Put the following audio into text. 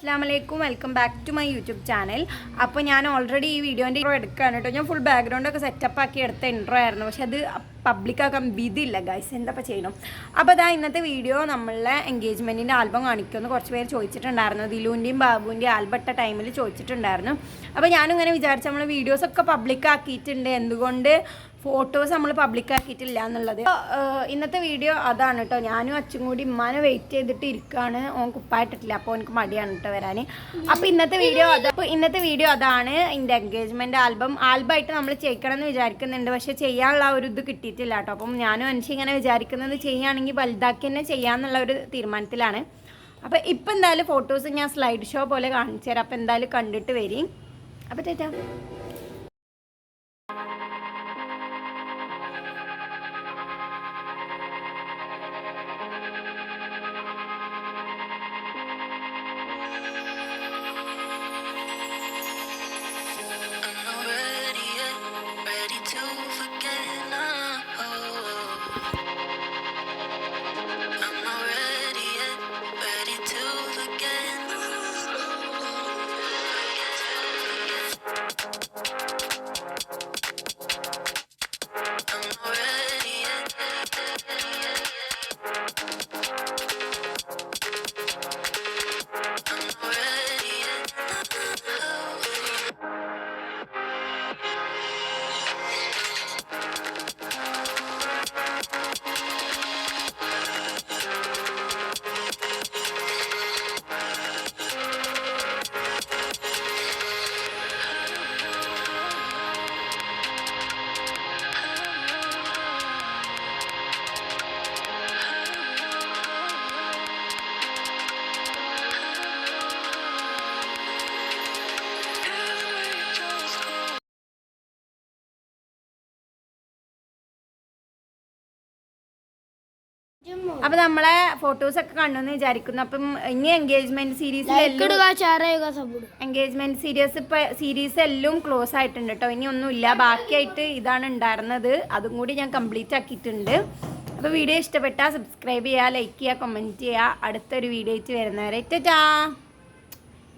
അസ്സാം വലൈക്കും welcome back to my YouTube channel അപ്പോൾ ഞാൻ ഓൾറെഡി ഈ വീഡിയോന്റെ ഇൻട്രോ എടുക്കുകയാണ് കേട്ടോ. ഞാൻ ഫുൾ ബാക്ക്ഗ്രൗണ്ടൊക്കെ സെറ്റപ്പ് ആക്കി എടുത്ത ഇൻട്രോ ആയിരുന്നു. പക്ഷെ അത് പബ്ലിക് ആക്കാൻ വിധിയില്ല ഗൈസ് എന്താ ചെയ്യണം? അപ്പോൾ അതാ ഇന്നത്തെ വീഡിയോ നമ്മളെ എൻഗേജ്മെന്റിന്റെ ആൽബം കാണിക്കുമെന്ന് കുറച്ച് പേര് ചോദിച്ചിട്ടുണ്ടായിരുന്നു. ദിലുവിന്റെയും ബാബുവിന്റെയും ആൽബം ഇട്ട ടൈമിൽ ചോദിച്ചിട്ടുണ്ടായിരുന്നു. അപ്പോൾ ഞാനും ഇങ്ങനെ വിചാരിച്ചു നമ്മൾ വീഡിയോസൊക്കെ പബ്ലിക് ആക്കിയിട്ടുണ്ട്. എന്തുകൊണ്ട് ഫോട്ടോസ് നമ്മൾ പബ്ലിക് ആക്കിയിട്ടില്ല എന്നുള്ളത്. ഇന്നത്തെ വീഡിയോ അതാണ് കേട്ടോ ഞാനും അച്ഛനും കൂടി ഉമ്മാനെ വെയിറ്റ് ചെയ്തിട്ട് ഇരിക്കുകയാണ് ഓൻ കുപ്പായിട്ടിട്ടില്ല അപ്പോൾ എനിക്ക് മടിയാണ് കേട്ടോ വരാൻ അപ്പോൾ ഇന്നത്തെ വീഡിയോ അത് അപ്പോൾ ഇന്നത്തെ വീഡിയോ അതാണ് എന്റെ എൻഗേജ്മെന്റ് ആൽബം ആൽബമായിട്ട് നമ്മൾ ചെയ്യിക്കണം എന്ന് വിചാരിക്കുന്നുണ്ട്. പക്ഷേ ചെയ്യാനുള്ള ഒരു ഇത് കിട്ടിയിട്ടില്ല കേട്ടോ. അപ്പം ഞാനും അനുഷ്യ ഇങ്ങനെ വിചാരിക്കുന്നത് ചെയ്യുകയാണെങ്കിൽ വലുതാക്കി തന്നെ ചെയ്യാന്നുള്ള ഒരു തീരുമാനത്തിലാണ്. അപ്പോൾ ഇപ്പം എന്തായാലും ഫോട്ടോസ് ഞാൻ സ്ലൈഡ് ഷോ പോലെ കാണിച്ചു തരാം അപ്പോൾ എന്തായാലും കണ്ടിട്ട് വരും. അപ്പോൾ ചേട്ടാ അപ്പൊ നമ്മളെ ഫോട്ടോസ് ഒക്കെ കണ്ടെന്ന് വിചാരിക്കുന്നു. അപ്പം ഇനി എൻഗേജ്മെന്റ് സീരീസ് എൻഗേജ്മെന്റ് സീരീസ് ഇപ്പൊ സീരീസ് എല്ലാം ക്ലോസ് ആയിട്ടുണ്ട് കേട്ടോ ഇനി ഒന്നുമില്ല ബാക്കിയായിട്ട് ഇതാണ് ഉണ്ടായിരുന്നത്. അതും കൂടി ഞാൻ കംപ്ലീറ്റ് ആക്കിയിട്ടുണ്ട്. അപ്പോൾ വീഡിയോ ഇഷ്ടപ്പെട്ടാൽ സബ്സ്ക്രൈബ് ചെയ്യുക ലൈക്ക് ചെയ്യുക കമന്റ് ചെയ്യുക. അടുത്തൊരു വീഡിയോ ആയിട്ട് വരുന്നവരെ. ടാ